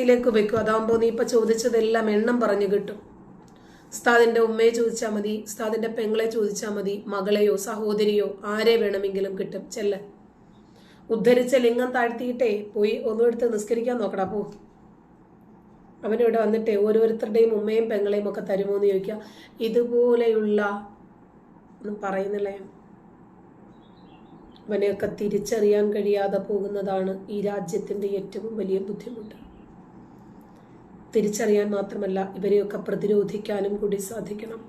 ിലേക്ക് വെക്കും. അതാകുമ്പോൾ നീ ഇപ്പം ചോദിച്ചതെല്ലാം എണ്ണം പറഞ്ഞു കിട്ടും. ഉസ്താദിന്റെ ഉമ്മയെ ചോദിച്ചാൽ മതി ഉസ്താദിന്റെ പെങ്ങളെ ചോദിച്ചാൽ മതി മകളെയോ സഹോദരിയോ ആരെ വേണമെങ്കിലും കിട്ടും. ചെല്ല. ഉദ്ധരിച്ച ലിംഗം താഴ്ത്തിയിട്ടേ പോയി ഒന്നും എടുത്ത് നിസ്കരിക്കാൻ നോക്കടാ പോ. അവനിവിടെ വന്നിട്ട് ഓരോരുത്തരുടെയും ഉമ്മയും പെങ്ങളെയും ഒക്കെ തരുമോ എന്ന് ചോദിക്കുക ഇതുപോലെയുള്ള ഒന്നും പറയുന്നില്ല? അവനെയൊക്കെ തിരിച്ചറിയാൻ കഴിയാതെ പോകുന്നതാണ് ഈ രാജ്യത്തിന്റെ ഏറ്റവും വലിയ ബുദ്ധിമുട്ട്. തിരിച്ചറിയാൻ മാത്രമല്ല ഇവരെയൊക്കെ പ്രതിരോധിക്കാനും കൂടി സാധിക്കണം.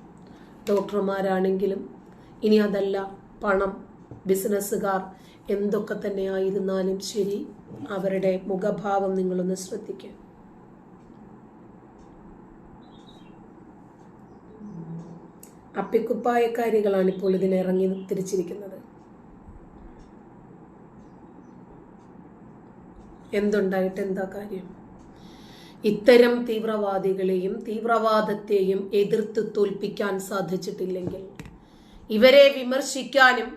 ഡോക്ടർമാരാണെങ്കിലും ഇനി അതല്ല പണം ബിസിനസ്സുകാർ എന്തൊക്കെ തന്നെ ആയിരുന്നാലും ശരി അവരുടെ മുഖഭാവം നിങ്ങളൊന്ന് ശ്രദ്ധിക്കുക അപ്പിക്കുപ്പായക്കാരികളാണ് ഇപ്പോൾ ഇതിനിറങ്ങി തിരിച്ചിരിക്കുന്നത്. എന്തുണ്ടായിട്ട് എന്താ കാര്യം? ഇത്തരം തീവ്രവാദികളെയും തീവ്രവാദത്തെയും എതിർത്ത് തോൽപ്പിക്കാൻ സാധിച്ചിട്ടില്ലെങ്കിൽ ഇവരെ വിമർശിക്കാനും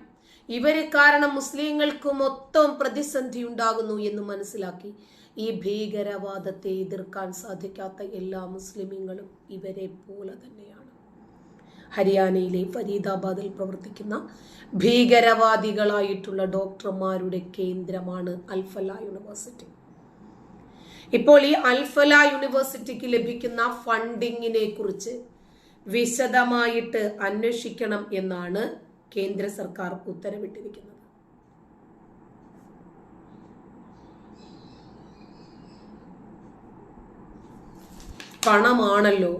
ഇവരെ കാരണം മുസ്ലിങ്ങൾക്ക് മൊത്തം പ്രതിസന്ധി ഉണ്ടാകുന്നു എന്ന് മനസ്സിലാക്കി ഈ ഭീകരവാദത്തെ എതിർക്കാൻ സാധിക്കാത്ത എല്ലാ മുസ്ലിമീങ്ങളും ഇവരെ പോലെ തന്നെയാണ്. ഹരിയാനയിലെ ഫരീദാബാദിൽ പ്രവർത്തിക്കുന്ന ഭീകരവാദികളായിട്ടുള്ള ഡോക്ടർമാരുടെ കേന്ദ്രമാണ് അൽഫല യൂണിവേഴ്സിറ്റി. ഇപ്പോൾ ഈ അൽഫല യൂണിവേഴ്സിറ്റിക്ക് ലഭിക്കുന്ന ഫണ്ടിങ്ങിനെ കുറിച്ച് വിശദമായിട്ട് അന്വേഷിക്കണം എന്നാണ് കേന്ദ്ര സർക്കാർ ഉത്തരവിട്ടിരിക്കുന്നത്. പണമാണല്ലോ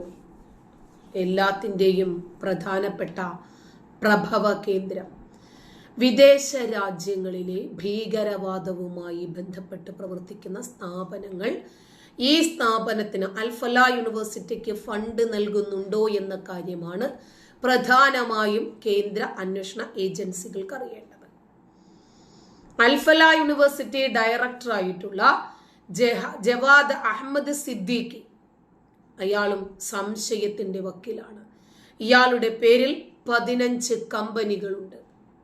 എല്ലാത്തിന്റെയും പ്രധാനപ്പെട്ട പ്രഭവ കേന്ദ്രം. വിദേശ രാജ്യങ്ങളിലെ ഭീകരവാദവുമായി ബന്ധപ്പെട്ട് പ്രവർത്തിക്കുന്ന സ്ഥാപനങ്ങൾ ഈ സ്ഥാപനത്തിന് അൽഫല യൂണിവേഴ്സിറ്റിക്ക് ഫണ്ട് നൽകുന്നുണ്ടോ എന്ന കാര്യമാണ് പ്രധാനമായും കേന്ദ്ര അന്വേഷണ ഏജൻസികൾക്ക് അറിയേണ്ടത്. അൽഫല യൂണിവേഴ്സിറ്റി ഡയറക്ടറായിട്ടുള്ള ജവാദ് അഹമ്മദ് സിദ്ദീഖി അയാളും സംശയത്തിന്റെ വക്കിലാണ്. ഇയാളുടെ പേരിൽ പതിനഞ്ച് കമ്പനികളുണ്ട്.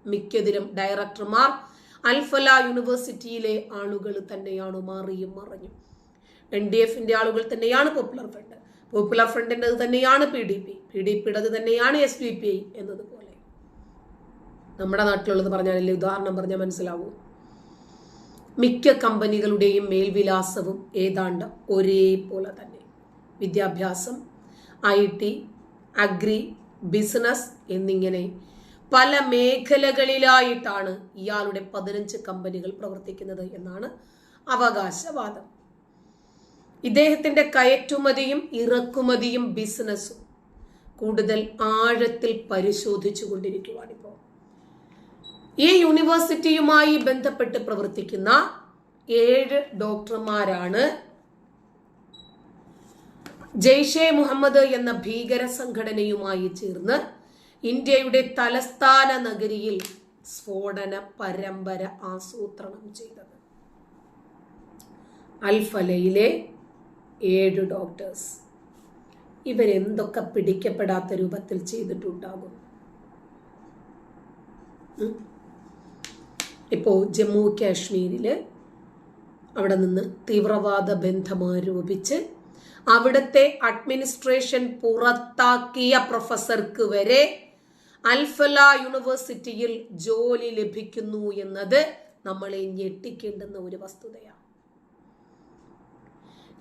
മിക്കതിലും ഡയറക്ടർമാർ അൽഫല യൂണിവേഴ്സിറ്റിയിലെ ആളുകൾ തന്നെയാണ് മാറിയും മറഞ്ഞു. എൻ ഡി എഫിന്റെ ആളുകൾ തന്നെയാണ് പോപ്പുലർ ഫ്രണ്ട്. പോപ്പുലർ ഫ്രണ്ടിന്റെ തന്നെയാണ് P D P. P D പിയുടേത് തന്നെയാണ് എസ് ഡി പി ഐ എന്നതുപോലെ. നമ്മുടെ നാട്ടിലുള്ളത് പറഞ്ഞാലല്ലേ ഉദാഹരണം പറഞ്ഞാൽ മനസ്സിലാവൂ. മിക്ക കമ്പനികളുടെയും മേൽവിലാസവും ഏതാണ്ട് ഒരേപോലെ തന്നെ. വിദ്യാഭ്യാസം ഐ ടി അഗ്രി ബിസിനസ് എന്നിങ്ങനെ പല മേഖലകളിലായിട്ടാണ് ഇയാളുടെ പതിനഞ്ച് കമ്പനികൾ പ്രവർത്തിക്കുന്നത് എന്നാണ് അവകാശവാദം. ഇദ്ദേഹത്തിന്റെ കയറ്റുമതിയും ഇറക്കുമതിയും ബിസിനസ്സും കൂടുതൽ ആഴത്തിൽ പരിശോധിച്ചു കൊണ്ടിരിക്കുവാണിപ്പോൾ ഈ യൂണിവേഴ്സിറ്റിയുമായി ബന്ധപ്പെട്ട് പ്രവർത്തിക്കുന്ന ഏഴ് ഡോക്ടർമാരാണ് ജെയ്ഷെ മുഹമ്മദ് എന്ന ഭീകര സംഘടനയുമായി ചേർന്ന് ഇന്ത്യയുടെ തലസ്ഥാന നഗരിയിൽ സ്ഫോടന പരമ്പര ആസൂത്രണം ചെയ്തത്. അൽഫലയിലെ ഏഴ് ഡോക്ടേഴ്സ്. ഇവരെന്തൊക്കെ പിടിക്കപ്പെടാത്ത രൂപത്തിൽ ചെയ്തിട്ടുണ്ടാകും? ഇപ്പോൾ ഇപ്പോ ജമ്മു കാശ്മീരിൽ അവിടെ നിന്ന് തീവ്രവാദ ബന്ധം ആരോപിച്ച് അവിടുത്തെ അഡ്മിനിസ്ട്രേഷൻ പുറത്താക്കിയ പ്രൊഫസർക്ക് വരെ അൽഫല യൂണിവേഴ്സിറ്റിയിൽ ജോലി ലഭിക്കുന്നു എന്നത് നമ്മളെ ഞെട്ടിക്കേണ്ടുന്ന ഒരു വസ്തുതയാണ്.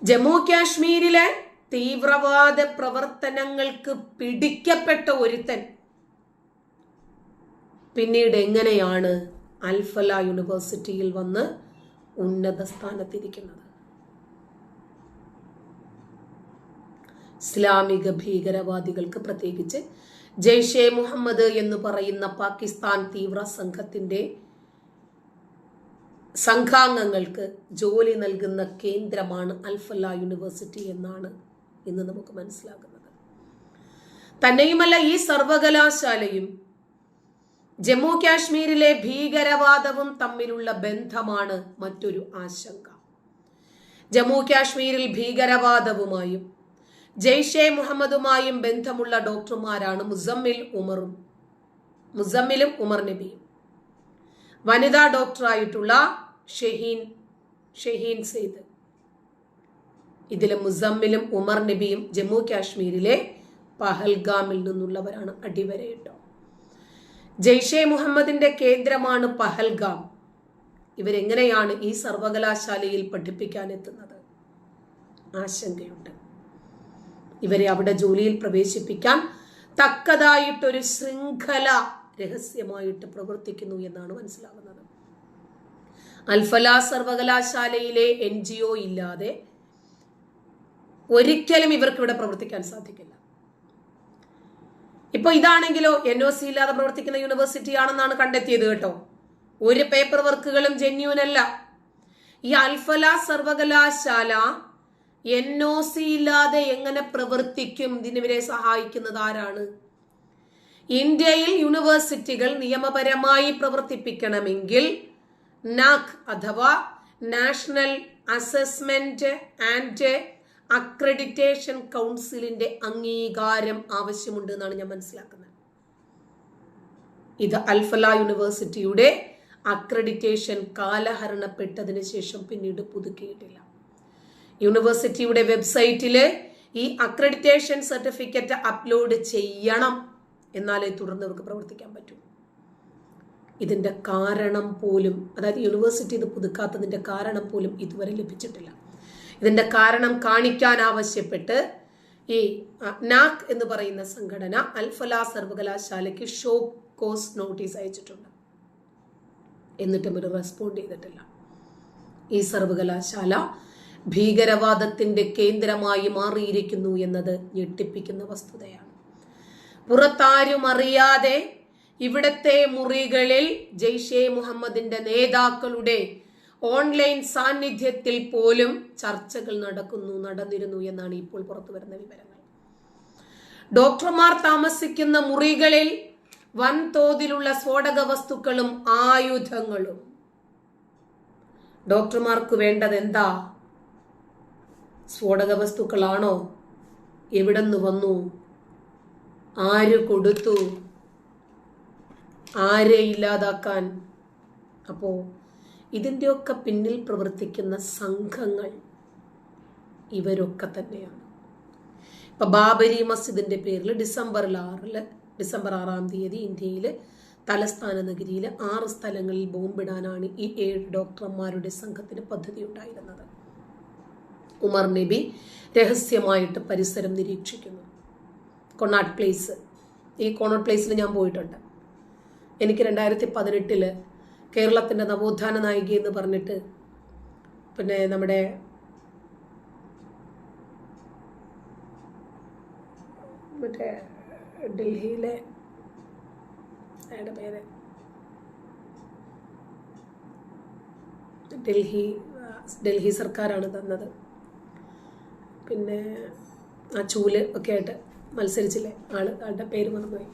ജമ്മു കാശ്മീരിലെ തീവ്രവാദ പ്രവർത്തനങ്ങൾക്ക് പിടിക്കപ്പെട്ട ഒരുത്തൻ പിന്നീട് എങ്ങനെയാണ് അൽഫല യൂണിവേഴ്സിറ്റിയിൽ വന്ന് ഉന്നത സ്ഥാനത്തിരിക്കുന്നത്? ഇസ്ലാമിക ഭീകരവാദികൾക്ക് പ്രത്യേകിച്ച് ജെയ്ഷെ മുഹമ്മദ് എന്ന് പറയുന്ന പാകിസ്ഥാൻ തീവ്ര സംഘത്തിന്റെ സംഘാംഗങ്ങൾക്ക് ജോലി നൽകുന്ന കേന്ദ്രമാണ് അൽഫല്ല യൂണിവേഴ്സിറ്റി എന്നാണ് ഇന്ന് നമുക്ക് മനസ്സിലാകുന്നത്. തന്നെയുമല്ല ഈ സർവകലാശാലയും ജമ്മു കാശ്മീരിലെ ഭീകരവാദവും തമ്മിലുള്ള ബന്ധമാണ് മറ്റൊരു ആശങ്ക. ജമ്മു കാശ്മീരിൽ ഭീകരവാദവുമായും ജെയ്ഷെ മുഹമ്മദുമായും ബന്ധമുള്ള ഡോക്ടർമാരാണ് മുസമ്മിൽ ഉമറും മുസമ്മിലും ഉമർ നബിയും. വനിതാ ഡോക്ടറായിട്ടുള്ള ഷെഹീൻ ഷെഹീൻ സെയ്ദ്. ഇതിലെ മുസമ്മിലും ഉമർ നബിയും ജമ്മു കാശ്മീരിലെ പഹൽഗാമിൽ നിന്നുള്ളവരാണ് അടിവരയിട്ടോ ജെയ്ഷെ മുഹമ്മദിന്റെ കേന്ദ്രമാണ് പഹൽഗാം. ഇവരെങ്ങനെയാണ് ഈ സർവകലാശാലയിൽ പഠിപ്പിക്കാൻ എത്തുന്നത്? ആശങ്കയുണ്ട്. ഇവരെ അവിടെ ജോലിയിൽ പ്രവേശിപ്പിക്കാൻ തക്കതായിട്ടൊരു ശൃംഖല രഹസ്യമായിട്ട് പ്രവർത്തിക്കുന്നു എന്നാണ് മനസ്സിലാകുന്നത് അൽഫല സർവകലാശാലയിലെ എൻ ജി ഒ ഇല്ലാതെ ഒരിക്കലും ഇവർക്ക് ഇവിടെ പ്രവർത്തിക്കാൻ സാധിക്കില്ല. ഇപ്പൊ ഇതാണെങ്കിലോ എൻ ഒ സി ഇല്ലാതെ പ്രവർത്തിക്കുന്ന യൂണിവേഴ്സിറ്റി ആണെന്നാണ് കണ്ടെത്തിയത് കേട്ടോ. ഒരു പേപ്പർ വർക്കുകളും ജെന്യൂനല്ല. ഈ അൽഫല സർവകലാശാല എൻ ഒ സി ഇല്ലാതെ എങ്ങനെ പ്രവർത്തിക്കും? ഇതിനിവരെ സഹായിക്കുന്നത് ആരാണ്? ഇന്ത്യയിൽ യൂണിവേഴ്സിറ്റികൾ നിയമപരമായി പ്രവർത്തിപ്പിക്കണമെങ്കിൽ നാക് അഥവാ നാഷണൽ അസസ്മെന്റ് ആൻഡ് അക്രഡിറ്റേഷൻ കൗൺസിലിന്റെ അംഗീകാരം ആവശ്യമുണ്ട് എന്നാണ് ഞാൻ മനസ്സിലാക്കുന്നത്. ഇത് അൽഫല യൂണിവേഴ്സിറ്റിയുടെ അക്രഡിറ്റേഷൻ കാലഹരണപ്പെട്ടതിന് ശേഷം പിന്നീട് പുതുക്കിയിട്ടില്ല. യൂണിവേഴ്സിറ്റിയുടെ വെബ്സൈറ്റിൽ ഈ അക്രഡിറ്റേഷൻ സർട്ടിഫിക്കറ്റ് അപ്ലോഡ് ചെയ്യണം എന്നാലേ തുടർന്ന് അവർക്ക് പ്രവർത്തിക്കാൻ പറ്റൂ. ഇതിന്റെ കാരണം പോലും അതായത് യൂണിവേഴ്സിറ്റി ഇത് പുതുക്കാത്തതിന്റെ കാരണം പോലും ഇതുവരെ ലഭിച്ചിട്ടില്ല. ഇതിന്റെ കാരണം കാണിക്കാൻ ആവശ്യപ്പെട്ട് ഈ നാക് എന്ന് പറയുന്ന സംഘടന അൽഫല സർവകലാശാലയ്ക്ക് ഷോ കോസ് നോട്ടീസ് അയച്ചിട്ടുണ്ട്. എന്നിട്ടും ഒരു റെസ്പോണ്ട് ചെയ്തിട്ടില്ല. ഈ സർവകലാശാല ഭീകരവാദത്തിന്റെ കേന്ദ്രമായി മാറിയിരിക്കുന്നു എന്നത് ഞെട്ടിപ്പിക്കുന്ന വസ്തുതയാണ്. പുറത്താരും അറിയാതെ ഇവിടത്തെ മുറികളിൽ ജെയ്ഷെ മുഹമ്മദിന്റെ നേതാക്കളുടെ ഓൺലൈൻ സാന്നിധ്യത്തിൽ പോലും ചർച്ചകൾ നടക്കുന്നു നടന്നിരുന്നു എന്നാണ് ഇപ്പോൾ പുറത്തു വരുന്ന വിവരങ്ങൾ. ഡോക്ടർമാർ താമസിക്കുന്ന മുറികളിൽ വൻതോതിലുള്ള സ്ഫോടക വസ്തുക്കളും ആയുധങ്ങളും. ഡോക്ടർമാർക്ക് വേണ്ടത് എന്താ? സ്ഫോടക വസ്തുക്കളാണോ എവിടെന്ന് വന്നു? ആര് കൊടുത്തു? ആരെ ഇല്ലാതാക്കാൻ? അപ്പോൾ ഇതിന്റെയൊക്കെ പിന്നിൽ പ്രവർത്തിക്കുന്ന സംഘങ്ങൾ ഇവരൊക്കെ തന്നെയാണ്. ഇപ്പൊ ബാബരി മസ്ജിദിന്റെ പേരിൽ ഡിസംബറിൽ ആറിൽ ഡിസംബർ ആറാം തീയതി ഇന്ത്യയിൽ തലസ്ഥാന നഗരിയിലെ ആറ് സ്ഥലങ്ങളിൽ ബോംബിടാനാണ് ഈ ഏഴ് ഡോക്ടർമാരുടെ സംഘത്തിന് പദ്ധതി ഉണ്ടായിരുന്നത് ഉമർ നബി രഹസ്യമായിട്ട് പരിസരം നിരീക്ഷിക്കുന്നു. കൊണാട്ട് പ്ലേസ് ഈ കൊണാട്ട് പ്ലേസിൽ ഞാൻ പോയിട്ടുണ്ട്. എനിക്ക് രണ്ടായിരത്തി പതിനെട്ടിൽ കേരളത്തിന്റെ നവോത്ഥാന നായിക എന്ന് പറഞ്ഞിട്ട് പിന്നെ നമ്മുടെ മറ്റേ ഡൽഹിയിലെ പേര്? ഡൽഹി ഡൽഹി സർക്കാരാണ് തന്നത്. പിന്നെ ആ ചൂൽ ഒക്കെ ആയിട്ട് മത്സരിച്ചില്ലേ? ആൾ ആളുടെ പേര് മറന്നുപോയി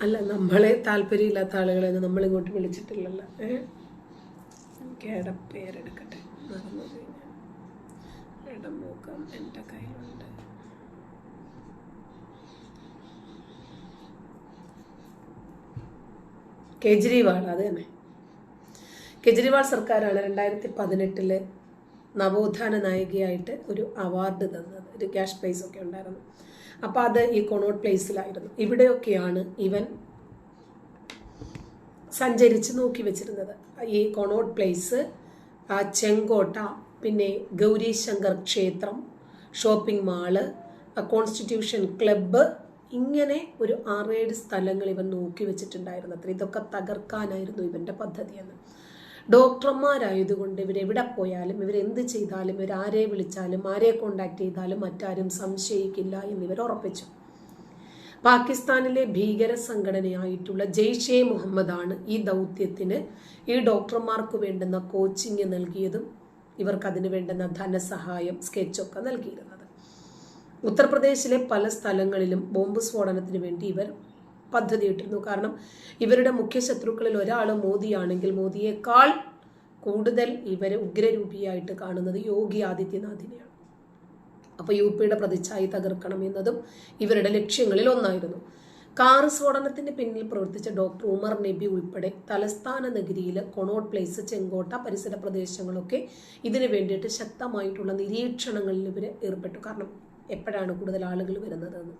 അല്ല നമ്മളെ താല്പര്യമില്ലാത്ത ആളുകളെ നമ്മളിങ്ങോട്ട് വിളിച്ചിട്ടില്ലല്ലോ. ഏ എനിക്ക് പേരെടുക്കട്ടെ മറന്നു ഇടമുഖം എന്റെ കയ്യിലുണ്ട് കേജ്രിവാൾ അത് തന്നെ. കെജ്രിവാൾ സർക്കാരാണ് രണ്ടായിരത്തി പതിനെട്ടിൽ നവോത്ഥാന നായികയായിട്ട് ഒരു അവാർഡ് തന്നത്. ഒരു ക്യാഷ് പ്രൈസ് ഒക്കെ ഉണ്ടായിരുന്നു. അപ്പൊ അത് ഈ കൊണോട്ട് പ്ലേസിലായിരുന്നു ഇവിടെയൊക്കെയാണ് ഇവൻ സഞ്ചരിച്ച് നോക്കി വെച്ചിരുന്നത്. ഈ കൊണോട്ട് പ്ലേസ് ചെങ്കോട്ട പിന്നെ ഗൗരീശങ്കർ ക്ഷേത്രം ഷോപ്പിംഗ് മാൾ കോൺസ്റ്റിറ്റ്യൂഷൻ ക്ലബ്ബ് ഇങ്ങനെ ഒരു ആറേഴ് സ്ഥലങ്ങൾ ഇവൻ നോക്കി വെച്ചിട്ടുണ്ടായിരുന്നു അത്ര. ഇതൊക്കെ തകർക്കാനായിരുന്നു ഇവന്റെ പദ്ധതിയെന്ന് ഡോക്ടർമാരായതുകൊണ്ട് ഇവരെവിടെ പോയാലും ഇവരെന്ത് ചെയ്താലും ഇവരാരെ വിളിച്ചാലും ആരെ കോണ്ടാക്ട് ചെയ്താലും മറ്റാരും സംശയിക്കില്ല എന്നിവർ ഉറപ്പിച്ചു. പാകിസ്ഥാനിലെ ഭീകര സംഘടനയായിട്ടുള്ള ജെയ്ഷെ മുഹമ്മദാണ് ഈ ദൗത്യത്തിന് ഈ ഡോക്ടർമാർക്ക് വേണ്ടുന്ന കോച്ചിങ് നൽകിയതും ഇവർക്ക് അതിന് വേണ്ടുന്ന ധനസഹായം സ്കെച്ചൊക്കെ നൽകിയിരുന്നത്. ഉത്തർപ്രദേശിലെ പല സ്ഥലങ്ങളിലും ബോംബ് സ്ഫോടനത്തിന് വേണ്ടി ഇവർ പദ്ധതിയിട്ടിരുന്നു. കാരണം ഇവരുടെ മുഖ്യ ശത്രുക്കളിൽ ഒരാൾ മോദിയാണെങ്കിൽ മോദിയേക്കാൾ കൂടുതൽ ഇവരെ ഉഗ്രരൂപിയായിട്ട് കാണുന്നത് യോഗി ആദിത്യനാഥിനെയാണ്. അപ്പോൾ യു പിയുടെ പ്രതിച്ഛായി തകർക്കണം എന്നതും ഇവരുടെ ലക്ഷ്യങ്ങളിൽ ഒന്നായിരുന്നു. കാർ സ്ഫോടനത്തിന് പിന്നിൽ പ്രവർത്തിച്ച ഡോക്ടർ ഉമർ നബി ഉൾപ്പെടെ തലസ്ഥാന നഗരിയിലെ കൊണോട്ട് പ്ലേസ് ചെങ്കോട്ട പരിസര പ്രദേശങ്ങളൊക്കെ ഇതിനു വേണ്ടിയിട്ട് ശക്തമായിട്ടുള്ള നിരീക്ഷണങ്ങളിൽ ഇവർ ഏർപ്പെട്ടു. കാരണം എപ്പോഴാണ് കൂടുതൽ ആളുകൾ വരുന്നതെന്ന്.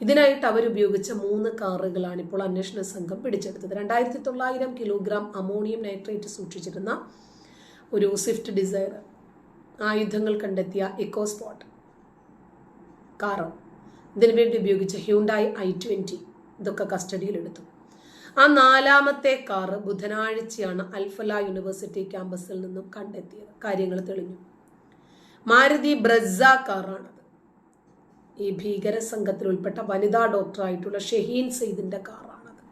ഇതിനായിട്ട് അവരുപയോഗിച്ച മൂന്ന് കാറുകളാണ് ഇപ്പോൾ അന്വേഷണ സംഘം പിടിച്ചെടുത്തത്. രണ്ടായിരത്തി തൊള്ളായിരം കിലോഗ്രാം അമോണിയം നൈട്രേറ്റ് സൂക്ഷിച്ചിരുന്ന ഒരു സ്വിഫ്റ്റ് ഡിസൈർ ആയുധങ്ങൾ കണ്ടെത്തിയ ഇക്കോസ്പോട്ട് സ്പോട്ട് കാറ് ഇതിനു വേണ്ടി ഉപയോഗിച്ച ഹ്യൂണ്ടായി ഐ ട്വന്റി ഇതൊക്കെ കസ്റ്റഡിയിലെടുത്തു ആ നാലാമത്തെ കാറ് ബുധനാഴ്ചയാണ് അൽഫല യൂണിവേഴ്സിറ്റി ക്യാമ്പസിൽ നിന്നും കണ്ടെത്തിയത്. കാര്യങ്ങൾ തെളിഞ്ഞു. മാരുതി ബ്രസ കാറാണത്. ഈ ഭീകര സംഘത്തിൽ ഉൾപ്പെട്ട വനിതാ ഡോക്ടറായിട്ടുള്ള ഷഹീൻ സെയ്ദിന്റെ കാറാണത്.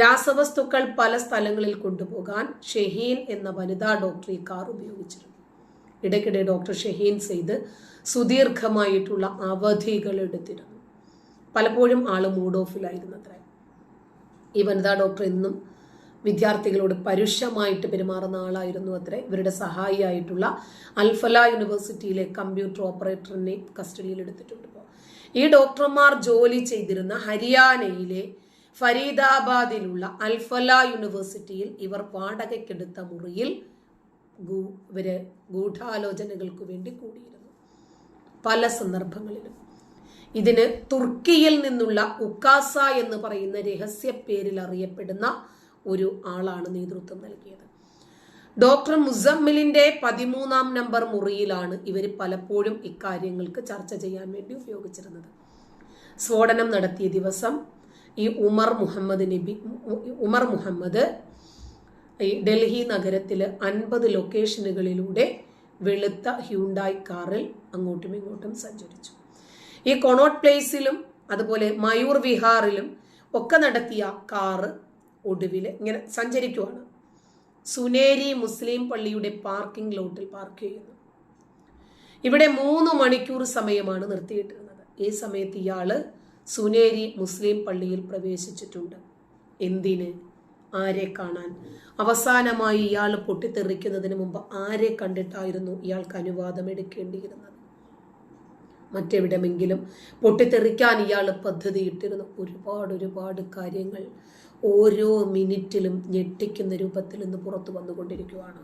രാസവസ്തുക്കൾ പല സ്ഥലങ്ങളിൽ കൊണ്ടുപോകാൻ ഷഹീൻ എന്ന വനിതാ ഡോക്ടർ ഈ കാർ ഉപയോഗിച്ചിരുന്നു. ഇടയ്ക്കിടെ ഡോക്ടർ ഷഹീൻ സെയ്ദ് സുദീർഘമായിട്ടുള്ള അവധികൾ എടുത്തിരുന്നു. പലപ്പോഴും ആൾ മൂഡ് ഓഫിലായിരുന്നു അത്ര ഈ വനിതാ ഡോക്ടർ എന്നും വിദ്യാർത്ഥികളോട് പരുഷമായിട്ട് പെരുമാറുന്ന ആളായിരുന്നു അത്രേ. ഇവരുടെ സഹായിയായിട്ടുള്ള അൽഫല യൂണിവേഴ്സിറ്റിയിലെ കമ്പ്യൂട്ടർ ഓപ്പറേറ്ററിനെ കസ്റ്റഡിയിൽ എടുത്തിട്ടുണ്ട് ഇപ്പോൾ ഈ ഡോക്ടർമാർ ജോലി ചെയ്തിരുന്ന ഹരിയാനയിലെ ഫരീദാബാദിലുള്ള അൽഫല യൂണിവേഴ്സിറ്റിയിൽ ഇവർ വാടകയ്ക്കെടുത്ത മുറിയിൽ ഇവർ ഗൂഢാലോചനകൾക്ക് വേണ്ടി കൂടിയിരുന്നു. പല സന്ദർഭങ്ങളിലും. ഇതിന് തുർക്കിയിൽ നിന്നുള്ള ഉക്കാസ എന്ന് പറയുന്ന രഹസ്യ പേരിൽ അറിയപ്പെടുന്ന ഒരു ആളാണ് നേതൃത്വം നൽകിയത്. ഡോക്ടർ മുസമ്മിലിന്റെ പതിമൂന്നാം നമ്പർ മുറിയിലാണ് ഇവർ പലപ്പോഴും ഇക്കാര്യങ്ങൾക്ക് ചർച്ച ചെയ്യാൻ വേണ്ടി ഉപയോഗിച്ചിരുന്നത്. സ്ഫോടനം നടത്തിയ ദിവസം ഈ ഉമർ മുഹമ്മദ് നബി ഉമർ മുഹമ്മദ് ഈ ഡൽഹി നഗരത്തിൽ അൻപത് ലൊക്കേഷനുകളിലൂടെ വെളുത്ത ഹ്യൂണ്ടായി കാറിൽ അങ്ങോട്ടും ഇങ്ങോട്ടും സഞ്ചരിച്ചു. ഈ കൊണോട്ട് പ്ലേസിലും അതുപോലെ മയൂർ വിഹാറിലും ഒക്കെ നടത്തിയ കാറ് ഒടുവിൽ ഇങ്ങനെ സഞ്ചരിക്കുവാണ്. സുനേരി മുസ്ലിം പള്ളിയുടെ പാർക്കിംഗ് ലോട്ടിൽ പാർക്ക് ചെയ്യുന്നു. ഇവിടെ മൂന്ന് മണിക്കൂർ സമയമാണ് നിർത്തിയിട്ടിരുന്നത്. ഈ സമയത്ത് ഇയാൾ സുനേരി മുസ്ലിം പള്ളിയിൽ പ്രവേശിച്ചിട്ടുണ്ട്. എന്തിന്? ആരെ കാണാൻ? അവസാനമായി ഇയാൾ പൊട്ടിത്തെറിക്കുന്നതിന് മുമ്പ് ആരെ കണ്ടിട്ടായിരുന്നു ഇയാൾക്ക് അനുവാദം എടുക്കേണ്ടിയിരുന്നത്? മറ്റെവിടെമെങ്കിലും പൊട്ടിത്തെറിക്കാൻ ഇയാൾ പദ്ധതിയിട്ടിരുന്നു ഒരുപാട് ഒരുപാട് കാര്യങ്ങൾ ഓരോ മിനിറ്റിലും ഞെട്ടിക്കുന്ന രൂപത്തിൽ നിന്ന് പുറത്തു വന്നുകൊണ്ടിരിക്കുകയാണ്.